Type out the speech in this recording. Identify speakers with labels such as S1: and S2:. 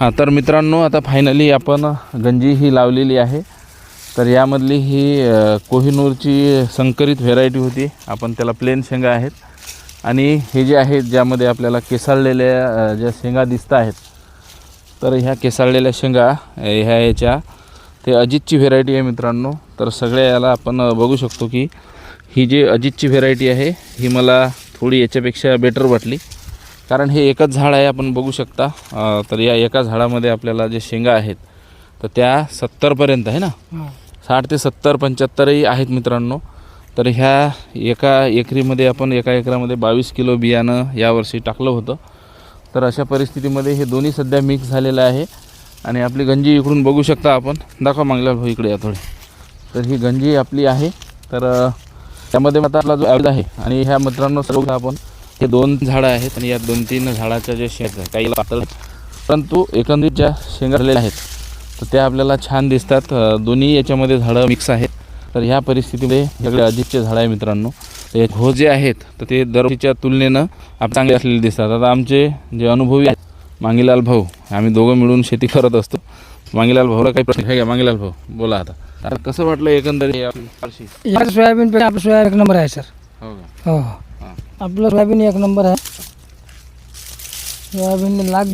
S1: हां तर मित्रांनो आता फायनली आपण गंजी ही लावलेली आहे. तर यामधली ही कोहिनूरची संकरित व्हेरायटी होती. आपण त्याला प्लेन शेंगा आहेत. आणि हे जे आहेत ज्यामध्ये आपल्याला केसाळलेल्या ज्या शेंगा दिसत आहेत तर ह्या केसाळलेल्या शेंगा ह्या याच्या ते अजितची व्हेरायटी आहे मित्रांनो. तर सगळ्या याला आपण बघू शकतो की ही जी अजितची व्हेरायटी आहे ही मला थोडी याच्यापेक्षा बेटर वाटली. कारण हे एकच झाड आहे आपण बघू शकता. तर या एका झाडामध्ये आपल्याला जे शेंगा आहेत तर त्या सत्तरपर्यंत आहे ना? साठ ते सत्तर पंच्याहत्तरही आहेत मित्रांनो. तर ह्या एका एकरीमध्ये आपण एका एकरामध्ये बावीस किलो बियाणं यावर्षी टाकलं होतं. तर अशा परिस्थितीमध्ये हे दोन्ही सध्या मिक्स झालेलं आहे. आणि आपली गंजी इकडून बघू शकता आपण. दाखवा मागल्या भाऊ इकडे या थोडी. तर ही गंजी आपली आहे. तर त्यामध्ये आता आपला जो ॲव्हरेज आहे आणि ह्या मित्रांनो सर्व आपण हे दोन झाडं आहेत आणि या दोन तीन झाडाच्या जे शेंगा आहेत काही पातळ परंतु एकंदरीत ज्या शेंगा झालेल्या आहेत तर त्या आपल्याला छान दिसतात. दोन्ही याच्यामध्ये झाडं मिक्स आहेत. तर ह्या परिस्थितीमध्ये सगळे अजितचे झाडं आहे मित्रांनो. ते घो जे आहेत तर ते दरवर्षीच्या तुलनेनं आप चांगले असलेले दिसतात. आता आमचे जे अनुभवी आहेत मांगीलाल भाऊ आम्ही दोघं मिळून शेती करत असतो. मांगीलाल भाऊला काही प्रश्न आहे का? मांगीलाल भाऊ बोला आता. आता कसं वाटलं एकंदरीत हे
S2: सोयाबीन आपलं सोयाबीन एक नंबर आहे सर.
S1: हो का?
S2: हो
S1: हां.
S2: आपलं सोयाबीन एक नंबर आहे. सोयाबीन लाग